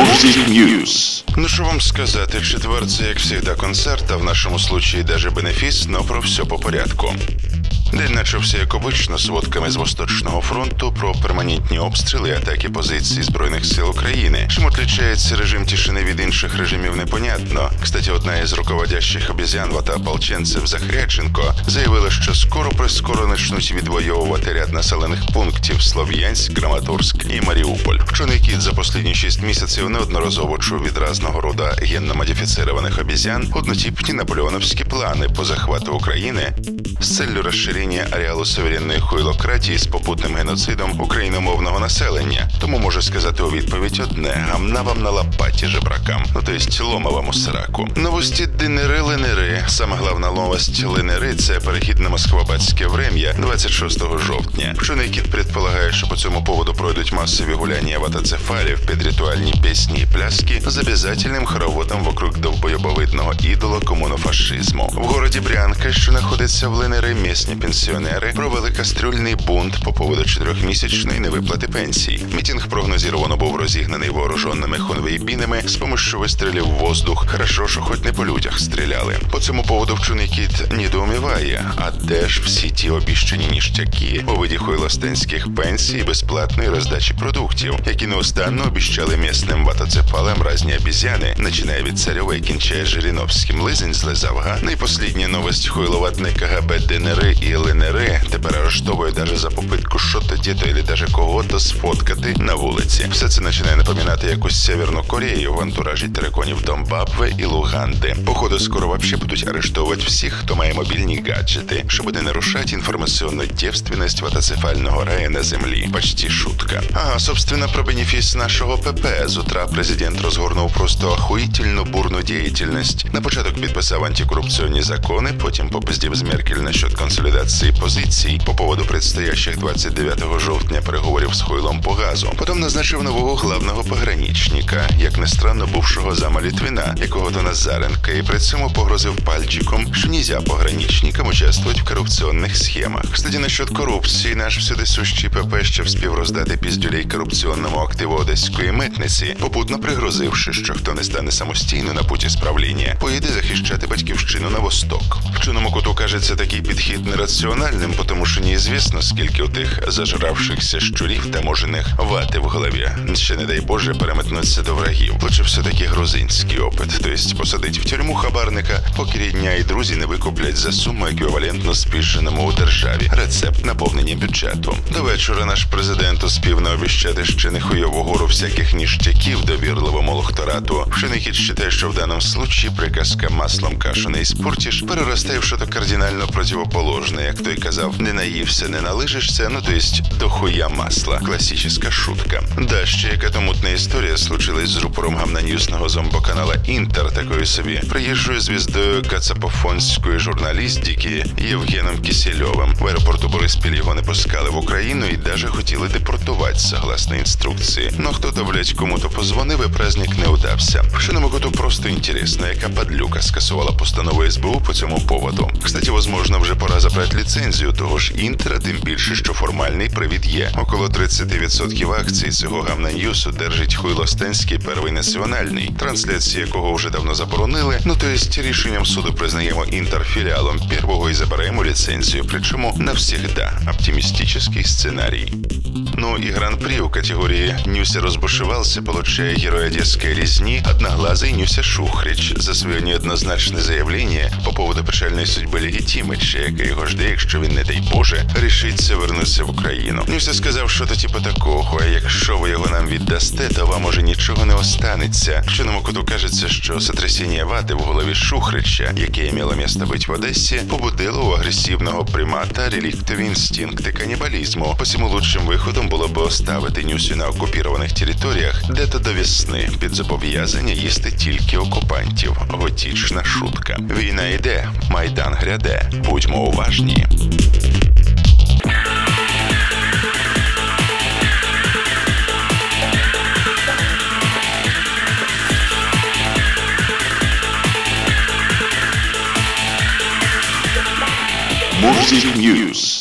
Мурзик News. Ну що вам сказати, четвер це як завжди концерт, а в нашому случаї даже бенефіс, но про все по порядку. День начався як обично сводками з Восточного фронту про перманентні обстріли атаки позицій збройних сил України. Чим отличається режим тишини від інших режимів, непонятно. Кстати, одна із руководящих обезьян та ополченців Захряченко заявила, що скоро прискоро почнуть відвоювати ряд населених пунктів Слов'янськ, Краматорськ і Маріуполь. Вчений кіт за останні шість місяців неодноразово чув від разного рода генно модифіцированих обезьян однотипні наполеоновські плани по захвату України з целью розширення ареалу суверенної хуйлократії з попутним геноцидом україномовного населення. Тому можу сказати у відповідь одне: гамна вам на лопаті жебракам. Ну то есть лома вам у сраку. Новості динери линери. Саме головна новость линери це перехід на москвабатське врем'я 26 жовтня. Вчений предполагає, що по цьому поводу пройдуть масові гуляння ватацефалів під ритуальні пісні і пляски з обязательним хороводом вокруг довбойобовидного ідола комунофашизму. В городі Брянка, що знаходиться в линери, місні пенсіонери провели кастрюльний бунт по поводу чотирьохмісячної невиплати пенсій. Мітінг прогнозіровано був розігнаний вооруженими хунвейбінами з помощью вистрілів в воздух. Хорошо, що хоч не по людях стріляли. По цьому поводу вчений кіт недоуміває. А де ж всі ті обіщані ніштяки у виді хойлостенських пенсій безплатної роздачі продуктів, які неустанно обіщали місним ватоцефалам разні обізяни, починає від царьова і кінчає Жириновським лизень з Лизавга. Найпослідня новость хуйловатне КГБ ДНР і ЛНР тепер арештовує даже за попитку що-то діто или даже кого-то сфоткати на вулиці. Все це починає напоминати якусь Северну Корею в антуражі териконів Домбабве і Луганди. Походу, скоро вообще будуть арештовувати всіх, хто має мобільні гаджети, щоб не нарушати інформаційну девственность ватацефального рая на землі. Почти шутка. Ага, собственно, про бенефіс нашого ПП. З утра президент розгорнув просто охуїтельну бурну діяльність. На початок підписав антикорупційні закони, потім попиздів з Меркель насчет консолідації позицій по поводу предстоящих 29 жовтня переговорів з Хойлом по газу. Потім назначив нового главного пограничника, як не странно бувшого зама Літвина, якого то Назаренка, і при цьому погрозив пальчиком, що нельзя пограничникам участвувати в корупційних схемах. Кстати, насчет корупції, наш всюди сущий ПП ще вспів роздати піздюлей корупційному активу одеської митниці, попутно пригрозивши, що хто не стане самостійно на путі справління, поїде захищати батьківщину на восток. В Вченому коту кажеться такий підхід нераціональним, тому що неізвісно, скільки у тих зажравшихся щурів таможених вати в голові. Ще не дай Боже переметнуться до врагів. Лучше все таки грузинський опит, тобто посадить в тюрму хабарника, поки рідня і друзі не викуплять за суму еквівалентно спіженому у державі. Рецепт наповнення бюджету. До вечора наш президент успів наобіщати ще не хуйову гору всяких ніштяків довірливому лохторату. Пшеникіт считає, що в даному случаї приказка маслом кашу не іспортиш, переростає в що-то кардинально противоположне, як той казав, не наївся, не налижишся, ну то есть до хуя масла. Класична шутка. Да, ще яка то мутна історія случилась з рупором гамнаньюсного зомбоканала Інтер, такою собі приїжджою звіздою кацапофонської журналістики Євгеном Кисельовим. В аеропорту Бориспіль його не пускали в Україну і даже хотіли депортувати согласно інструкції. Но хто-то, блять, кому-то позвонив, і праздник не удався. Вченому коту просто інтересно, яка падлюка скасувала постанову СБУ по цьому поводу. Кстати, возможно, вже пора забрати ліцензію того ж інтера, тим більше, що формальний привід є. Около 30% акцій цього гамнаньюсу держить Хуйлостенський первий національний, трансляції якого вже давно заборонили. Ну то есть рішенням суду признаємо інтер філіалом первого і забираємо ліцензію. Причому навсігда оптимістичний сценарій. Ну и гран-при у категории «Нюся разбушевался» получая герой одесской резни одноглазый Нюся Шухрич за своє неоднозначне заявлення по поводу печальної судьби Легітімича, яка його жде, якщо він, не дай Боже, рішиться вернутися в Україну. Нюся сказав, що то типу такого, а якщо ви його нам віддасте, то вам уже нічого не останеться. Вченому коту кажеться, що сотрясіння вати в голові Шухрича, яке мало місце бути в Одесі, побудило у агресивного примата реліктові інстинкти канібалізму. Посіму лучшим виходом було б оставити Нюсю на окупованих територіях, де то до весни під зобов'язання їсти тільки окупантів. Готічна шутка. Війна йде, майдан гряде. Будьмо уважні. Мурзик News.